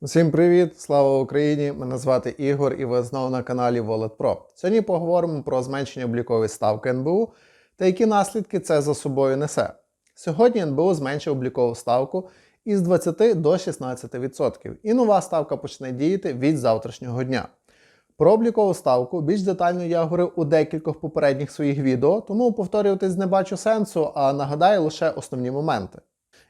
Усім привіт! Слава Україні! Мене звати Ігор і ви знову на каналі Wallet Pro. Сьогодні поговоримо про зменшення облікової ставки НБУ та які наслідки це за собою несе. Сьогодні НБУ зменшив облікову ставку із 20 до 16%, і нова ставка почне діяти від завтрашнього дня. Про облікову ставку більш детально я говорив у декількох попередніх своїх відео, тому повторюватись не бачу сенсу, а нагадаю лише основні моменти.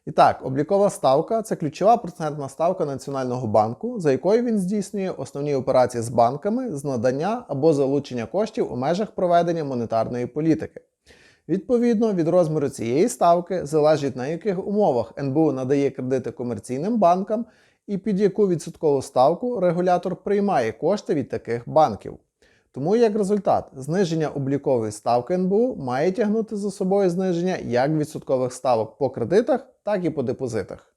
І так, облікова ставка це ключова процентна ставка Національного банку, за якою він здійснює основні операції з банками з надання або залучення коштів у межах проведення монетарної політики. Відповідно, від розміру цієї ставки залежить на яких умовах НБУ надає кредити комерційним банкам і під яку відсоткову ставку регулятор приймає кошти від таких банків. Тому як результат, зниження облікової ставки НБУ має тягнути за собою зниження як відсоткових ставок по кредитах, так і по депозитах.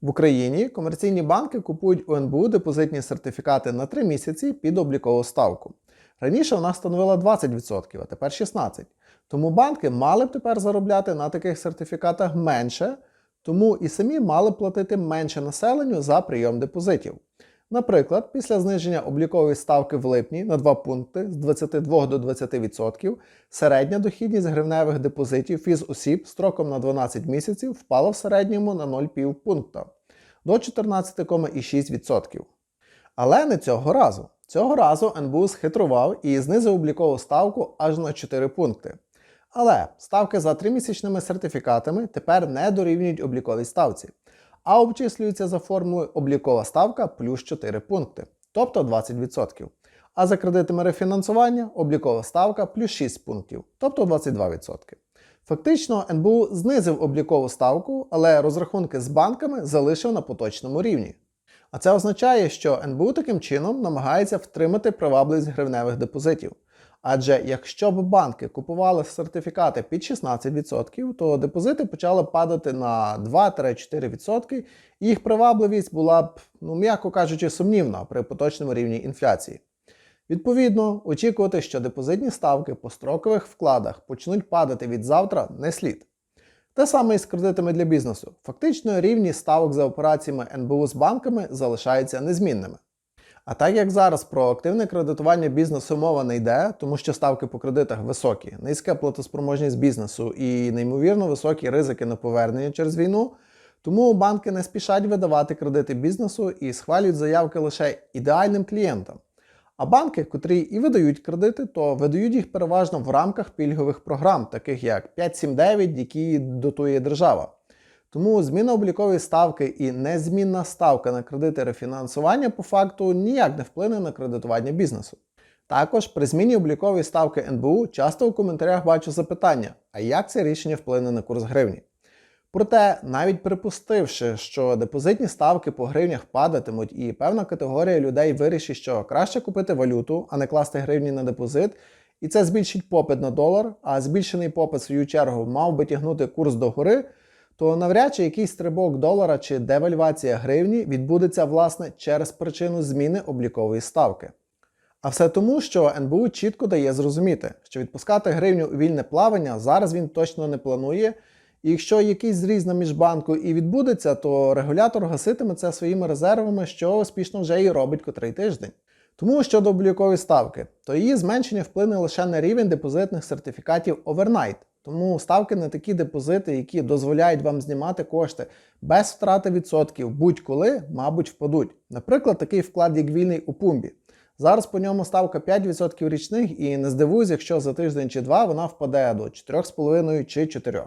В Україні комерційні банки купують у НБУ депозитні сертифікати на 3 місяці під облікову ставку. Раніше вона становила 20%, а тепер 16%. Тому банки мали б тепер заробляти на таких сертифікатах менше, тому і самі мали платити менше населенню за прийом депозитів. Наприклад, після зниження облікової ставки в липні на 2 пункти з 22 до 20%, середня дохідність гривневих депозитів фізосіб строком на 12 місяців впала в середньому на 0,5 пункта до 14,6%. Але не цього разу. Цього разу НБУ схитрував і знизив облікову ставку аж на 4 пункти. Але ставки за 3-місячними сертифікатами тепер не дорівнюють обліковій ставці, а обчислюються за формулою облікова ставка плюс 4 пункти, тобто 20%. А за кредитами рефінансування облікова ставка плюс 6 пунктів, тобто 22%. Фактично, НБУ знизив облікову ставку, але розрахунки з банками залишив на поточному рівні. А це означає, що НБУ таким чином намагається втримати привабливість гривневих депозитів. Адже якщо б банки купували сертифікати під 16%, то депозити почали падати на 2-4%, і їх привабливість була б, ну м'яко кажучи, сумнівна при поточному рівні інфляції. Відповідно, очікувати, що депозитні ставки по строкових вкладах почнуть падати від завтра, не слід. Те саме і з кредитами для бізнесу. Фактично рівні ставок за операціями НБУ з банками залишаються незмінними. А так як зараз про активне кредитування бізнесу мова не йде, тому що ставки по кредитах високі, низька платоспроможність бізнесу і неймовірно високі ризики на повернення через війну, тому банки не спішать видавати кредити бізнесу і схвалюють заявки лише ідеальним клієнтам. А банки, котрі і видають кредити, то видають їх переважно в рамках пільгових програм, таких як 579, які дотує держава. Тому зміна облікової ставки і незмінна ставка на кредити рефінансування по факту ніяк не вплине на кредитування бізнесу. Також при зміні облікової ставки НБУ часто у коментарях бачу запитання, а як це рішення вплине на курс гривні? Проте, навіть припустивши, що депозитні ставки по гривнях падатимуть, і певна категорія людей вирішить, що краще купити валюту, а не класти гривні на депозит, і це збільшить попит на долар, а збільшений попит в свою чергу мав би тягнути курс догори, то навряд чи якийсь стрибок долара чи девальвація гривні відбудеться власне через причину зміни облікової ставки. А все тому, що НБУ чітко дає зрозуміти, що відпускати гривню у вільне плавання зараз він точно не планує. Якщо якийсь зріз на міжбанку і відбудеться, то регулятор гаситиме це своїми резервами, що успішно вже і робить котрий тиждень. Тому щодо облікової ставки, то її зменшення вплине лише на рівень депозитних сертифікатів Overnight. Тому ставки на такі депозити, які дозволяють вам знімати кошти без втрати відсотків будь-коли, мабуть, впадуть. Наприклад, такий вклад, як вільний у пумбі. Зараз по ньому ставка 5% річних, і не здивуюсь, якщо за тиждень чи два вона впаде до 4,5 чи 4.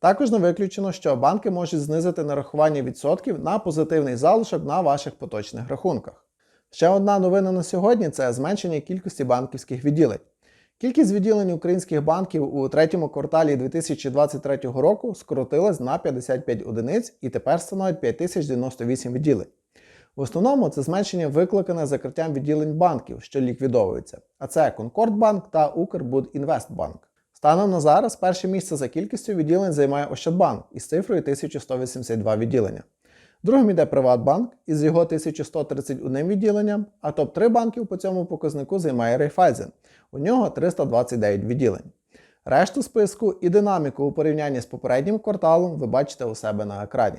Також не виключено, що банки можуть знизити нарахування відсотків на позитивний залишок на ваших поточних рахунках. Ще одна новина на сьогодні це зменшення кількості банківських відділень. Кількість відділень українських банків у третьому кварталі 2023 року скоротилась на 55 одиниць і тепер становить 5098 відділень. В основному це зменшення викликане закриттям відділень банків, що ліквідовуються, а це Конкордбанк та Укрбудінвестбанк. Станом на зараз перше місце за кількістю відділень займає Ощадбанк із цифрою 1182 відділення. Другим йде Приватбанк із його 1131 відділенням, а топ-3 банків по цьому показнику займає Райфайзен. У нього 329 відділень. Решту списку і динаміку у порівнянні з попереднім кварталом ви бачите у себе на екрані.